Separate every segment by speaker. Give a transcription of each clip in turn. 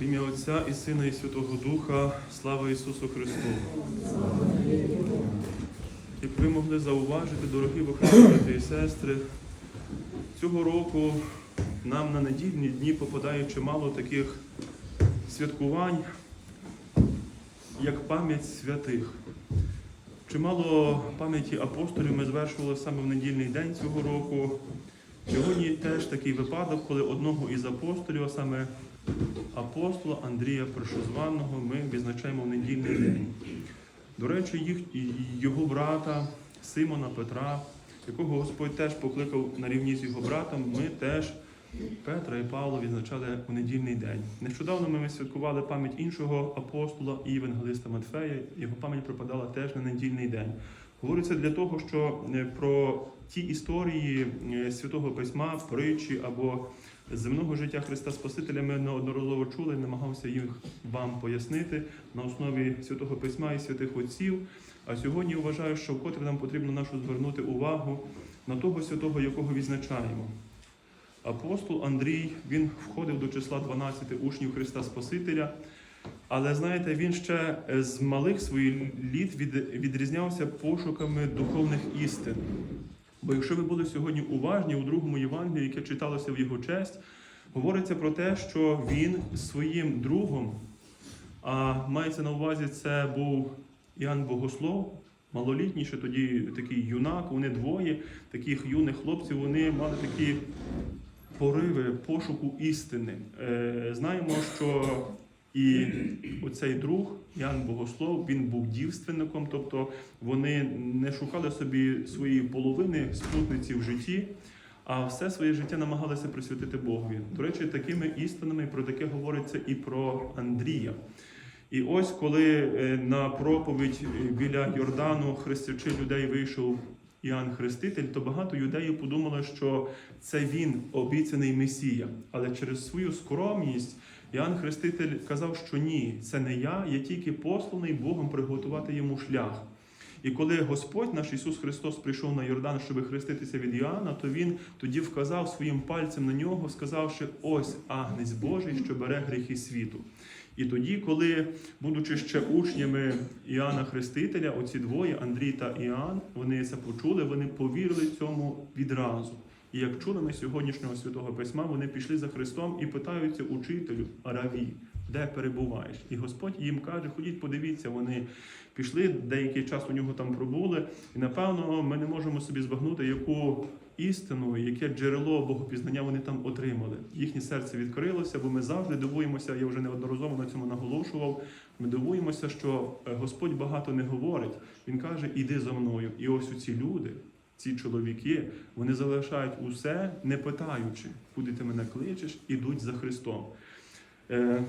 Speaker 1: В ім'я Отця і Сина, і Святого Духа, слава Ісусу Христу. Як ви могли зауважити, дорогі брати і сестри, цього року нам на недільні дні попадає чимало таких святкувань, як пам'ять святих. Чимало пам'яті апостолів ми звершували саме в недільний день цього року. Сьогодні теж такий випадок, коли одного із апостолів, а саме апостола Андрія Першозваного, ми відзначаємо в недільний день. До речі, їх, його брата Симона Петра, якого Господь теж покликав на рівні з його братом, ми теж Петра і Павла відзначали у недільний день. Нещодавно ми святкували пам'ять іншого апостола і євангелиста Матфея. Його пам'ять припадала теж на недільний день. Говориться для того, що е, про ті історії е, святого письма, притчі або земного життя Христа Спасителя ми неодноразово чули, намагався їх вам пояснити на основі святого письма і святих отців. А сьогодні вважаю, що вкотре нам потрібно нашу звернути увагу на того святого, якого відзначаємо. Апостол Андрій він входив до числа 12 учнів Христа Спасителя. Але знаєте, він ще з малих своїх літ від, відрізнявся пошуками духовних істин. Бо якщо ви були сьогодні уважні у другому Євангелії, яке читалося в його честь, говориться про те, що він своїм другом, а мається на увазі, це був Іоанн Богослов, малолітній, ще тоді такий юнак, вони двоє таких юних хлопців, вони мали такі пориви пошуку істини. Е, знаємо, що і оцей друг, Ян Богослов, він був дівственником, тобто вони не шукали собі своєї половини спутниці в житті, а все своє життя намагалися присвятити Богові. До речі, такими істинами про таке говориться і про Андрія. І ось коли е, на проповідь е, біля Йордану, хрестячи людей, вийшов Іоанн Хреститель, то багато юдеїв подумали, що це він обіцяний Месія. Але через свою скромність Іоанн Хреститель казав, що ні, це не я, я тільки посланий Богом приготувати йому шлях. І коли Господь наш Ісус Христос прийшов на Йордан, щоб хреститися від Іоанна, то Він тоді вказав своїм пальцем на нього, сказавши: ось агнець Божий, що бере гріхи світу. І тоді, коли, будучи ще учнями Іоанна Хрестителя, оці двоє, Андрій та Іоанн, вони це почули, вони повірили цьому відразу. І як чули сьогоднішнього святого письма, вони пішли за Христом і питаються учителю Араві, де перебуваєш? І Господь їм каже: ходіть, подивіться, вони пішли, деякий час у нього там пробули, і напевно ми не можемо собі збагнути, яку істину, яке джерело богопізнання вони там отримали. Їхнє серце відкрилося, бо ми завжди дивуємося. Я вже неодноразово на цьому наголошував. Ми дивуємося, що е, Господь багато не говорить. Він каже: Іди за мною. І ось у ці люди. Ці чоловіки вони залишають усе, не питаючи, куди ти мене кличеш, ідуть за Христом. Е,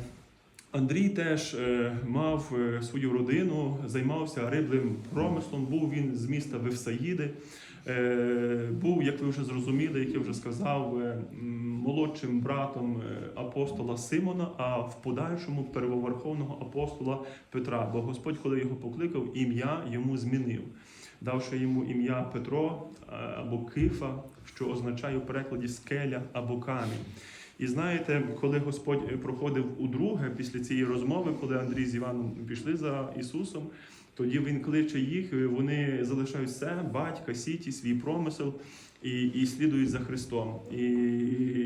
Speaker 1: Андрій теж е, мав е, свою родину, займався риблим промислом. Був він з міста Вевсаїди. Був, як ви вже зрозуміли, як я вже сказав, молодшим братом апостола Симона, а в подальшому первоверховного апостола Петра. Бо Господь, коли його покликав, ім'я йому змінив, давши йому ім'я Петро е, або Кифа, що означає в перекладі скеля або камінь. І знаєте, коли Господь проходив удруге після цієї розмови, коли Андрій з Іваном пішли за Ісусом, тоді він кличе їх, вони залишають все, батька, сіті, свій промисел і, і слідують за Христом. І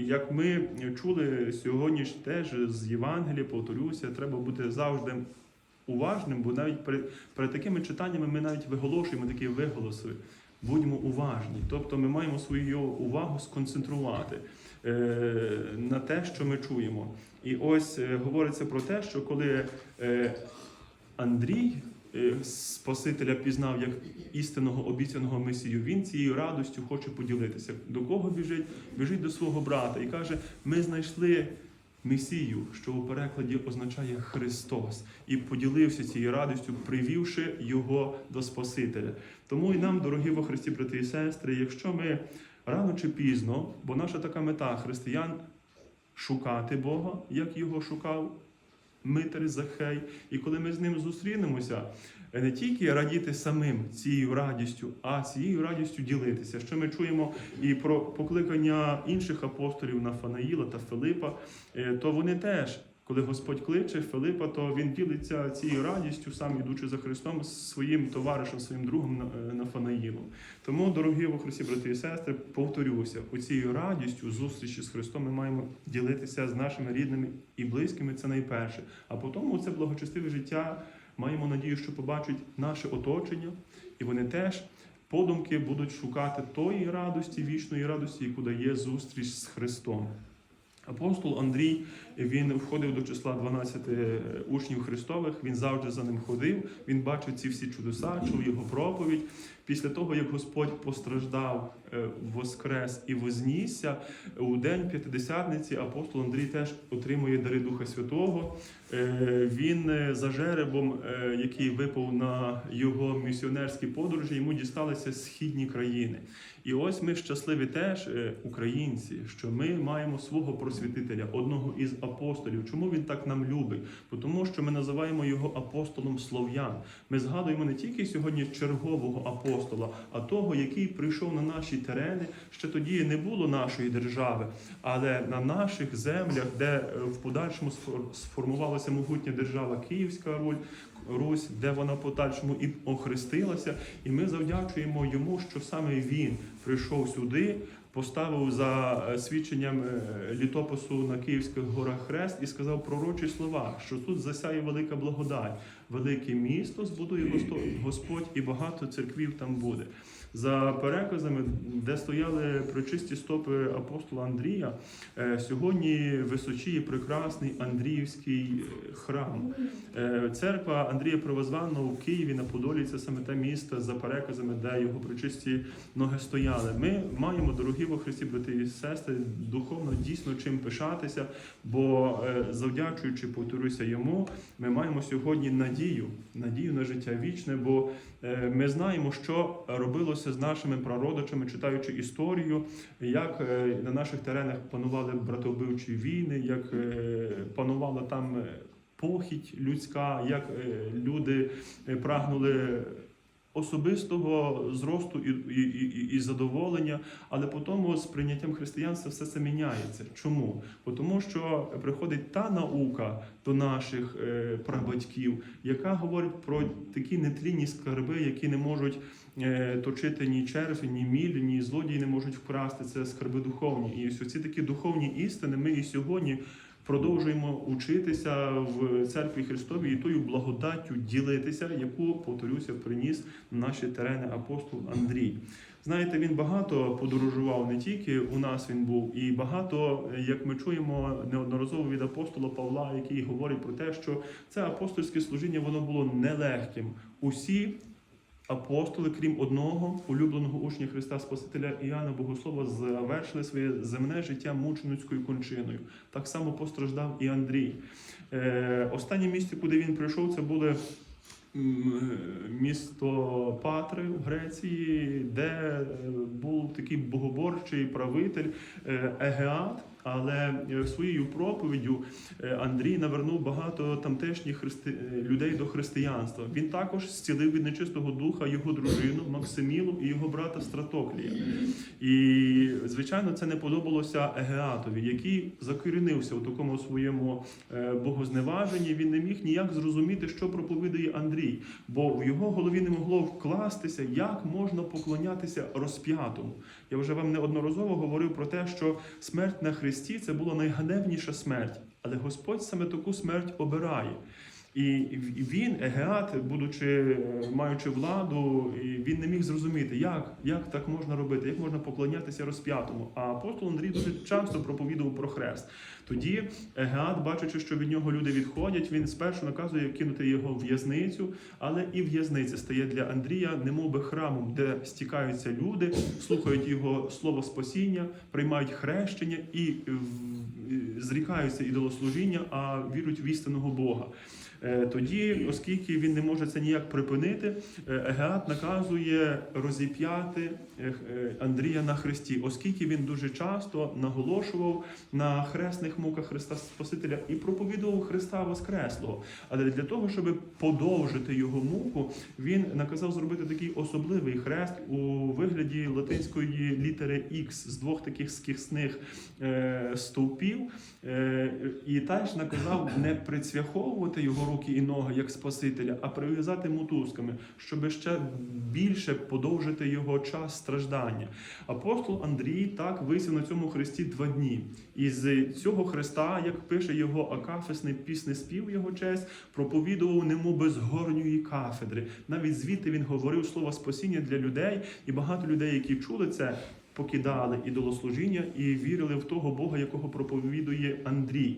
Speaker 1: як ми чули сьогодні ж теж з Євангелія, повторюся, треба бути завжди уважним, бо навіть перед, перед такими читаннями ми навіть виголошуємо такі виголоси. Будьмо уважні, тобто ми маємо свою увагу сконцентрувати е, на те, що ми чуємо. І ось е, говориться про те, що коли е, Андрій е, Спасителя пізнав як істинного обіцяного Месію, він цією радостю хоче поділитися. До кого біжить? Біжить до свого брата і каже: Ми знайшли. Месію, що у перекладі означає Христос, і поділився цією радістю, привівши його до Спасителя. Тому і нам, дорогі во Христі, брати і сестри, якщо ми рано чи пізно, бо наша така мета християн шукати Бога, як його шукав Митер Захей, і коли ми з ним зустрінемося, не тільки радіти самим цією радістю, а цією радістю ділитися. Що ми чуємо і про покликання інших апостолів Нафанаїла та Филипа, е, то вони теж Коли Господь кличе Филипа, то він ділиться цією радістю, сам ідучи за Христом, з своїм товаришем, своїм другом На- Нафанаїлом. Тому, дорогі во Христі, брати і сестри, повторюся, оцією радістю зустрічі з Христом ми маємо ділитися з нашими рідними і близькими. Це найперше. А потім у це благочестиве життя маємо надію, що побачать наше оточення, і вони теж подумки будуть шукати тої радості, вічної радості, яку дає зустріч з Христом. Апостол Андрій він входив до числа 12 учнів Христових. Він завжди за ним ходив. Він бачив ці всі чудеса, чув його проповідь. Після того, як Господь постраждав, е, воскрес і вознісся, у день п'ятидесятниці апостол Андрій теж отримує дари Духа Святого. Е, Він е, за жеребом, е, який випав на його місіонерські подорожі, йому дісталися східні країни. І ось ми щасливі теж, е, українці, що ми маємо свого просвітителя, одного із апостолів. Чому він так нам любить? Тому що ми називаємо його апостолом слов'ян. Ми згадуємо не тільки сьогодні чергового апостола, а того, який прийшов на наші терени. Ще тоді не було нашої держави, але на наших землях, де е, в подальшому сфор- сформувалася могутня держава Київська Руль. Русь, де вона подальшому і охрестилася, і ми завдячуємо йому, що саме він прийшов сюди, поставив за е, свідченням е, літопису на Київських горах хрест і сказав пророчі слова, що тут засяє велика благодать, велике місто збудує Господь, і багато церквів там буде. За переказами, де стояли причисті стопи апостола Андрія, е, сьогодні височіє прекрасний Андріївський е, храм. Е, Церква Андрія Провозванного в Києві на Подолі це саме те місто за переказами, де його причисті ноги стояли. Ми маємо, дорогі во Христі, брати і сестри, духовно дійсно чим пишатися, бо завдячуючи, повторюся йому, ми маємо сьогодні надію, надію на життя вічне, бо ми знаємо, що робилося з нашими прародичами, читаючи історію, як е, на наших теренах панували братовбивчі війни, як е, панувала там. е, похідь людська, як люди прагнули особистого зросту і, і, і, і задоволення, але потім з прийняттям християнства все це міняється. Чому? Бо Тому що приходить та наука до наших прабатьків, яка говорить про такі нетлінні скарби, які не можуть е, точити ні черві, ні міль, ні злодії не можуть вкрасти. Це скарби духовні. І ось ці такі духовні істини ми і сьогодні продовжуємо учитися в церкві Христовій і тою благодаттю ділитися, яку, повторюся, приніс на наші терени апостол Андрій. Знаєте, він багато подорожував не тільки у нас він був, і багато, як ми чуємо неодноразово від апостола Павла, який говорить про те, що це апостольське служіння воно було нелегким. Усі апостоли, крім одного улюбленого учня Христа Спасителя Іоанна Богослова, завершили своє земне життя мученицькою кончиною. Так само постраждав і Андрій. Е, останнє місце, куди він прийшов, це були е, місто Патри в Греції, де е, був такий богоборчий правитель е, Егеат. Але е, своєю проповіддю е, Андрій навернув багато тамтешніх христи... е, людей до християнства. Він також зцілив від нечистого духа його дружину Максимілу і його брата Стратоклія. І звичайно, це не подобалося Егеатові, який закорінився у такому своєму богозневаженні. Він не міг ніяк зрозуміти, що проповідує Андрій, бо в його голові не могло вкластися, як можна поклонятися розп'ятому. Я вже вам неодноразово говорив про те, що смерть на Христі це була найганебніша смерть, але Господь саме таку смерть обирає. І він, Егеат, будучи е, маючи владу, він не міг зрозуміти, як, як так можна робити, як можна поклонятися розп'ятому. А апостол Андрій дуже часто проповідував про хрест. Тоді Егеат, бачачи, що від нього люди відходять, він спершу наказує кинути його в в'язницю, але і в'язниця стає для Андрія, немов би храмом, де стікаються люди, слухають його слово спасіння, приймають хрещення і зрікаються ідолослужіння, а вірують в істинного Бога. Е, Тоді, оскільки він не може це ніяк припинити, е, Егеат наказує розіп'яти е, Андрія на хресті, оскільки він дуже часто наголошував на хресних муках Христа Спасителя і проповідував Христа Воскреслого. Але для того, щоб подовжити його муку, він наказав зробити такий особливий хрест у вигляді латинської літери X з двох таких скісних стовпів. І теж наказав не прицвяховувати його руки і ноги як Спасителя, а прив'язати мотузками, щоб ще більше подовжити його час страждання. Апостол Андрій так висів на цьому хресті два дні. І з цього хреста, як пише його акафисний пісний спів його честь, проповідував немов з горньої кафедри. Навіть звідти він говорив слово спасіння для людей, і багато людей, які чули це. Покидали ідолослужіння і вірили в того Бога, якого проповідує Андрій.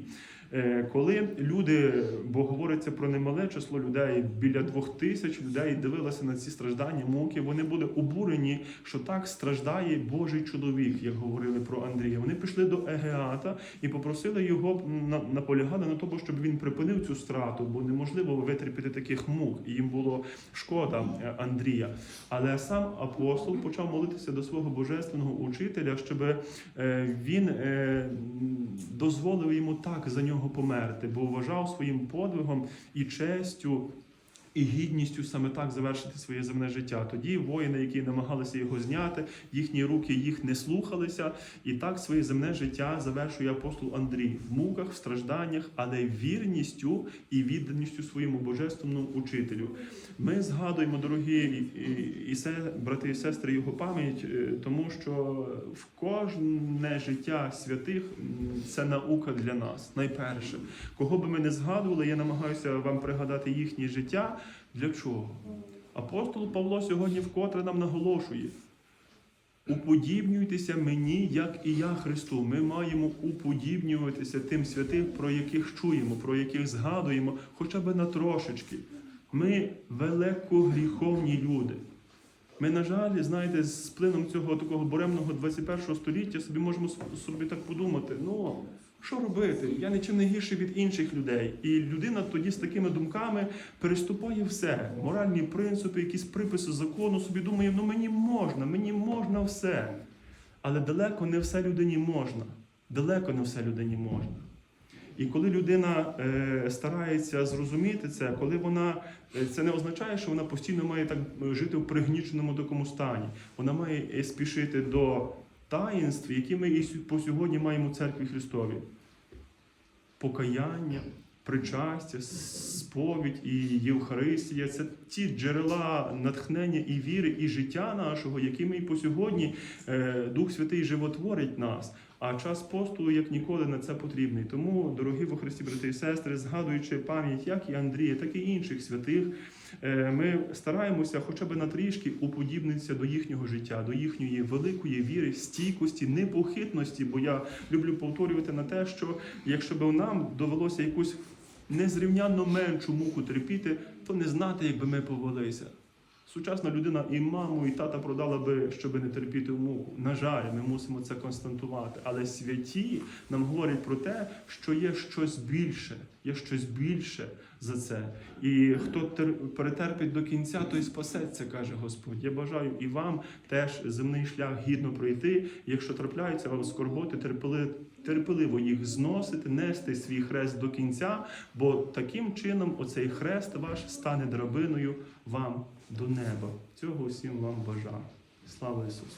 Speaker 1: Е, Коли люди, бо говориться про немале число людей, біля двох тисяч людей дивилися на ці страждання, муки, вони були обурені, що так страждає Божий чоловік, як говорили про Андрія. Вони пішли до Егеата і попросили його на- наполягали на тому, щоб він припинив цю страту, бо неможливо витерпіти таких мук. І їм було шкода е, Андрія. Але сам апостол почав молитися до свого божественного учителя, щоб е, він дозволив йому так за нього померти, бо вважав своїм подвигом і честю. І гідністю саме так завершити своє земне життя. Тоді воїни, які намагалися його зняти, їхні руки їх не слухалися, і так своє земне життя завершує апостол Андрій в муках, в стражданнях, але вірністю і відданістю своєму божественному учителю. Ми згадуємо, дорогі і, се, брати і сестри, його пам'ять, е, тому що в кожне життя святих це наука для нас. Найперше, кого би ми не згадували, я намагаюся вам пригадати їхнє життя. Для чого? Апостол Павло сьогодні вкотре нам наголошує. Уподібнюйтеся мені, як і я Христу. Ми маємо уподібнюватися тим святим, про яких чуємо, про яких згадуємо, хоча б на трошечки. Ми великогріховні люди. Ми, на жаль, знаєте, з плином цього такого буремного 21 століття собі можемо собі так подумати: ну що робити? Я нічим не гірший від інших людей. І людина тоді з такими думками переступає все. Моральні принципи, якісь приписи закону, собі думає, ну мені можна, мені можна все. Але далеко не все людині можна. Далеко не все людині можна. І коли людина е, старається зрозуміти це, коли вона е, це не означає, що вона постійно має так е, жити в пригніченому такому стані. Вона має спішити до таїнств, які ми і по сьогодні маємо в церкві Христові. Покаяння, причастя, сповідь і Євхаристія це ті джерела натхнення і віри, і життя нашого, якими і по сьогодні е, Дух Святий животворить нас. А час посту як ніколи на це потрібний. Тому, дорогі во Христі, брати і сестри, згадуючи пам'ять як і Андрія, так і інших святих, е, ми стараємося хоча б на трішки уподібнитися до їхнього життя, до їхньої великої віри, стійкості, непохитності. Бо я люблю повторювати на те, що якщо б нам довелося якусь незрівнянно меншу муку терпіти, то не знати, як би ми повелися. Сучасна людина і маму, і тата продала би, щоб не терпіти муку. На жаль, ми мусимо це констатувати. Але святі нам говорять про те, що є щось більше, є щось більше за це. І хто тер- перетерпить до кінця, той спасеться, каже Господь. Я бажаю і вам теж земний шлях гідно пройти. Якщо трапляються вам скорботи, терпели. Терпеливо їх зносити, нести свій хрест до кінця, бо таким чином оцей хрест ваш стане драбиною вам до неба. Цього всім вам бажаю. Слава Ісусу!